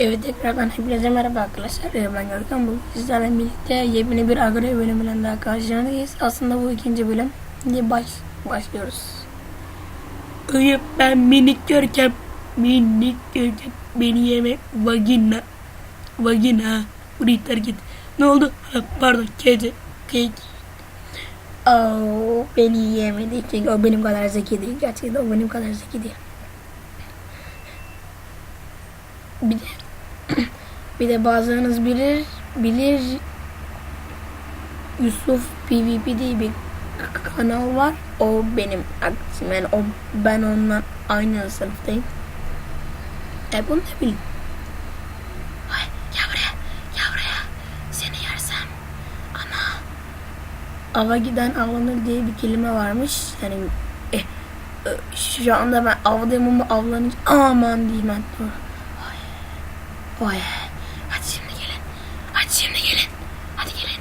Evet tekrardan hepinize merhaba arkadaşlar. Ee, Ben Görkem. Bugün sizlerle birlikte yepyeni bir agro bölümünden daha karşınızdayız. Aslında bu ikinci bölüm. Şimdi baş, başlıyoruz. Hayır ben minik Görkem. Minik Görkem. Beni yeme vagina. Vagina. Burayı terk et. Ne oldu? Ha, pardon kedi. Kek. Oh, beni yemedi çünkü o benim kadar zeki değil. Gerçekten o benim kadar zeki değil. Bir de bir de bazılarınız bilir bilir Yusuf PvP diye bir kanal var. O benim arkadaşım. Yani o ben onunla aynı sınıftayım. E bunu da bilin. Ay, gel buraya. Seni yersem. Ana. Ava giden avlanır diye bir kelime varmış. Yani eh, şu anda ben avdayım ama avlanınca aman diyeyim ben. Oy. Hadi şimdi gelin. Hadi şimdi gelin. Hadi gelin.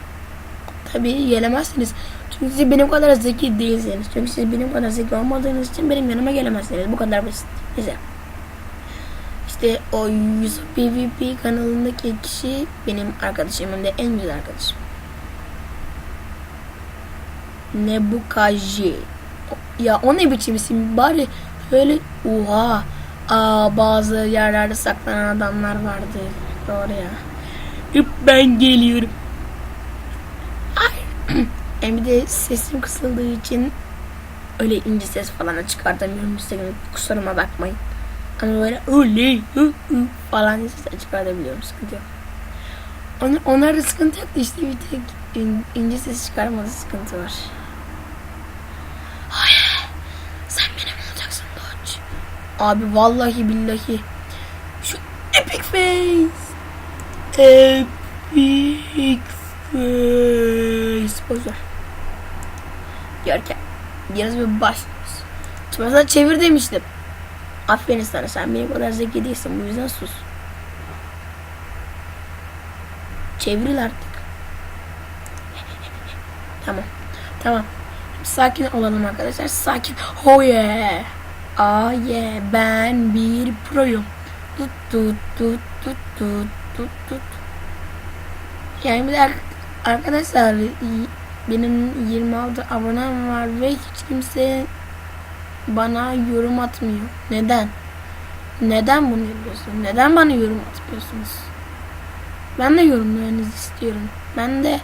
Tabii gelemezsiniz. Çünkü siz benim kadar zeki değilsiniz. Çünkü siz benim kadar zeki olmadığınız için benim yanıma gelemezsiniz. Bu kadar basit. Neyse. İşte o Yusuf PvP kanalındaki kişi benim arkadaşım. Hem de en güzel arkadaşım. Ne bu kaji? Ya o ne biçim isim? Bari böyle oha. Aa, bazı yerlerde saklanan adamlar vardı. Doğru ya. Hep ben geliyorum. Ay. Hem bir de sesim kısıldığı için öyle ince ses falan da çıkartamıyorum. Üstelik kusuruma bakmayın. Ama böyle öyle falan sesler çıkartabiliyorum. Sıkıntı yok. Onlar, onlarda sıkıntı yok da işte bir tek in- ince ses çıkarmada sıkıntı var. Sen benim olacaksın Doç. Abi vallahi billahi. Şu epic face. Epic face. Boşver. Görkem. Biraz bir başlıyoruz. Mesela çevir demiştim. Aferin sana sen benim kadar zeki değilsin. Bu yüzden sus. Çeviril artık. Tamam. Tamam. Sakin olalım arkadaşlar. Sakin. Oh yeah. Ah yeah. Ben bir proyum. Tut tut tut tut tut tut tut. Yani bir ar- arkadaşlar benim 26 abonem var ve hiç kimse bana yorum atmıyor. Neden? Neden bunu yapıyorsun? Neden bana yorum atmıyorsunuz? Ben de yorumlarınızı istiyorum. Ben de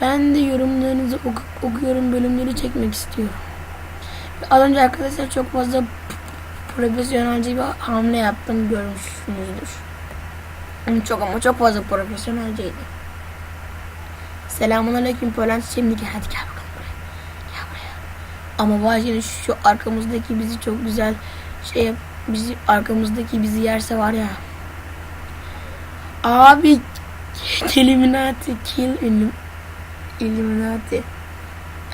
ben de yorumlarınızı oku- okuyorum, bölümleri çekmek istiyorum. Az önce arkadaşlar çok fazla profesyonelce bir hamle yaptım görmüşsünüzdür. Çok ama çok fazla profesyonelceydi. Selamun aleyküm Polen şimdi hadi gel bakalım buraya. Gel buraya. Ama var ya şu arkamızdaki bizi çok güzel şey bizi arkamızdaki bizi yerse var ya. Abi Illuminati kill Illum- Illuminati.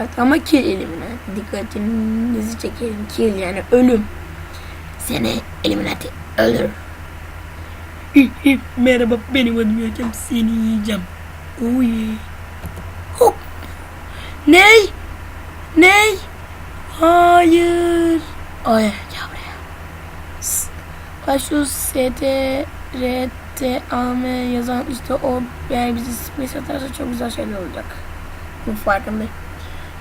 Evet, ama kill Illuminati. Dikkatinizi çekelim. Kill yani ölüm. Seni Illuminati öldür. Merhaba benim adım Görkem. Seni yiyeceğim. Uy. Hop. Ney? Ney? Hayır. Ay gel buraya. S- Ha şu STRTAM yazan işte o yani bizi space atarsa çok güzel şeyler olacak. Bu farkındayım.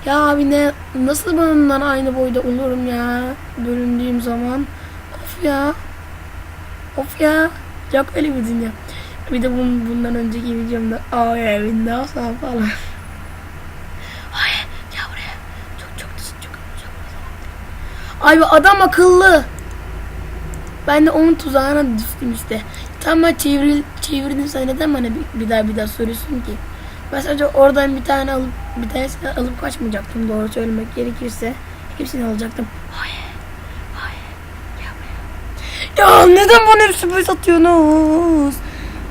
Ya abi ne nasıl bundan aynı boyda olurum ya bölündüğüm zaman. Of ya. Of ya. Yok öyle bir dünya. Bir de bun, bundan önceki videomda ay evinde falan. Ay gel buraya. Çok çok çok çok çok. Ay be adam akıllı. Ben de onun tuzağına düştüm işte. Tam ben çeviril, çevirdim sen neden bana bir, bir daha bir daha soruyorsun ki? Ben sadece oradan bir tane alıp bir tanesini alıp kaçmayacaktım doğru söylemek gerekirse. Hepsini alacaktım. Hayır. Hayır. Buraya. Ya neden bana hep sürpriz atıyorsunuz?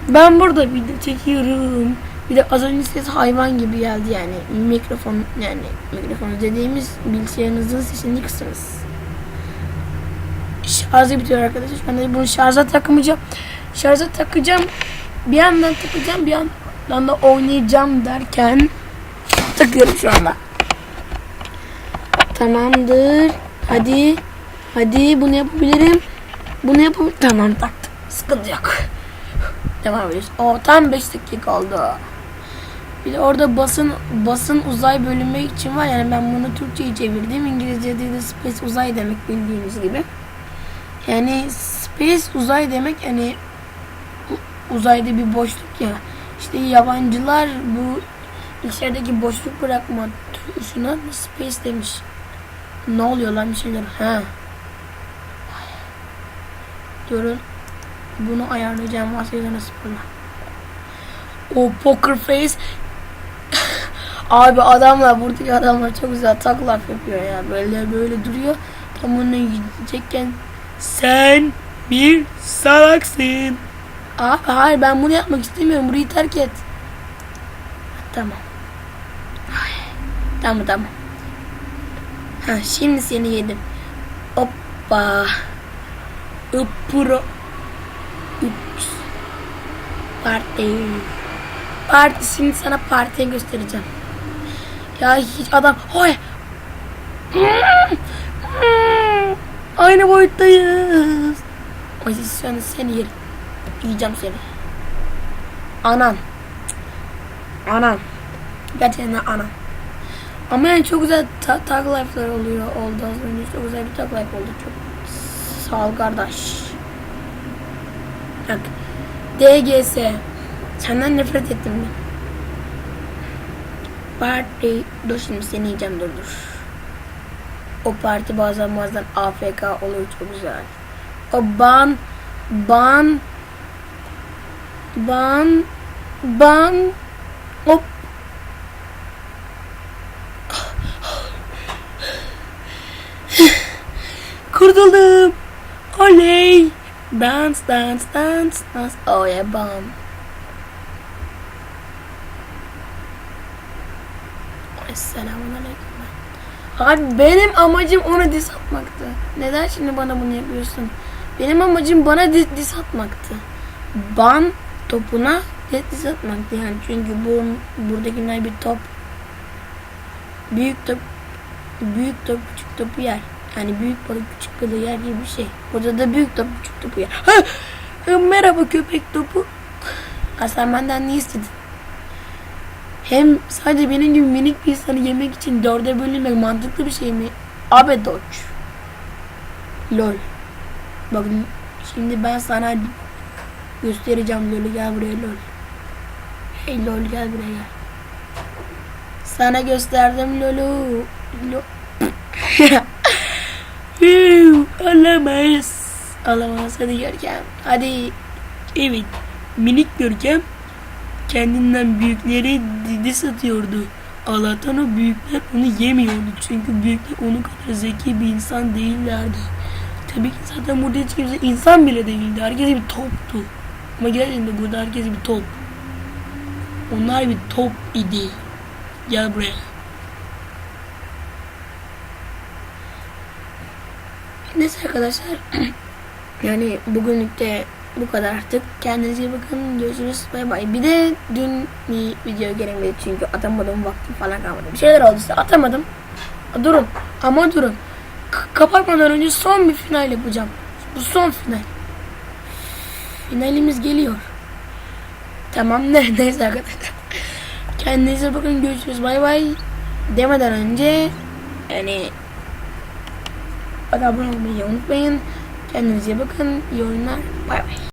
Ben burada video çekiyorum. Bir de az önce ses hayvan gibi geldi yani. Mikrofon yani mikrofon dediğimiz bilgisayarınızın sesini kısınız. Şarjı bitiyor arkadaşlar. Ben de bunu şarja takmayacağım. Şarja takacağım. Bir yandan takacağım bir yandan da oynayacağım derken takıyorum şu anda. Tamamdır. Hadi. Hadi bunu yapabilirim. Bunu yapabilirim. Tamam taktım. Sıkıntı yok. Devam ediyoruz. O tam 5 dakika oldu. Bir de orada basın basın uzay bölümü için var yani ben bunu Türkçe'ye çevirdim. İngilizce'de de space uzay demek bildiğiniz gibi. Yani space uzay demek yani uzayda bir boşluk ya. İşte yabancılar bu içerideki boşluk bırakma tuşuna space demiş. Ne oluyor lan bir şeyler? Ha. Durun. Bunu ayarlayacağım varsayılan sıfırla. O poker face. Abi adamlar buradaki adamlar çok güzel taklar yapıyor ya. Böyle böyle duruyor. Tam onu gidecekken sen bir salaksın. Abi hayır ben bunu yapmak istemiyorum. Burayı terk et. Tamam. Ay, Tamam tamam. Ha, şimdi seni yedim. Hoppa. Uppuro. Ups. Parti. Parti. Şimdi sana partiye göstereceğim. Ya hiç adam. Hoy. Aynı boyuttayız. Pozisyonu seni yerim. Yiyeceğim seni. Anan. Anan. Gerçekten anan. Ama yani çok güzel ta- tag life'lar oluyor oldu az önce. Çok güzel bir tag life oldu. Çok sağ ol kardeş. Bak. DGS. Senden nefret ettim ben. Parti. Dur şimdi seni yiyeceğim dur dur. O parti bazen bazen AFK oluyor çok güzel. O ban ban ban ban hop Kurtuldum. Oley. Dance, dance, dance, dance. Oh yeah, bam. Selamun aleyküm. Abi benim amacım ona dis atmaktı. Neden şimdi bana bunu yapıyorsun? Benim amacım bana dis, dis atmaktı. Ban topuna dis atmaktı yani. Çünkü bu buradakiler bir top. Büyük top büyük top küçük topu yer. Yani büyük balık küçük balığı yer gibi bir şey. Burada da büyük top küçük topu yer. Ha! Ha, Merhaba köpek topu. Sen benden ne istedin? Hem sadece benim gibi minik bir insanı yemek için dörde bölünmek mantıklı bir şey mi? Abe doç. Lol. Bak şimdi ben sana göstereceğim lol'ü gel buraya lol. Hey lol gel buraya. Sana gösterdim lol'u. Lol. Alamaz. Alamaz hadi Görkem. Hadi. Evet. Minik Görkem kendinden büyükleri didi satıyordu. Allah'tan o büyükler onu yemiyordu. Çünkü büyükler onun kadar zeki bir insan değillerdi. Tabii ki zaten burada hiç kimse insan bile değildi. Herkes bir toptu. Ama gerçekten burada herkes bir top. Onlar bir top idi. Gel buraya. Neyse arkadaşlar. yani bugünlük de bu kadar artık. Kendinize iyi bakın. Görüşürüz. Bay bay. Bir de dün bir video gelemedi çünkü atamadım vaktim falan kalmadı. Bir şeyler oldu işte atamadım. Durun. Ama durun. K- kapatmadan önce son bir final yapacağım. Bu son final. Finalimiz geliyor. Tamam neredeyse arkadaşlar. Kendinize bakın. Görüşürüz. Bay bay. Demeden önce yani abone olmayı unutmayın. Kendinize bakın. İyi oyunlar. Bay bay.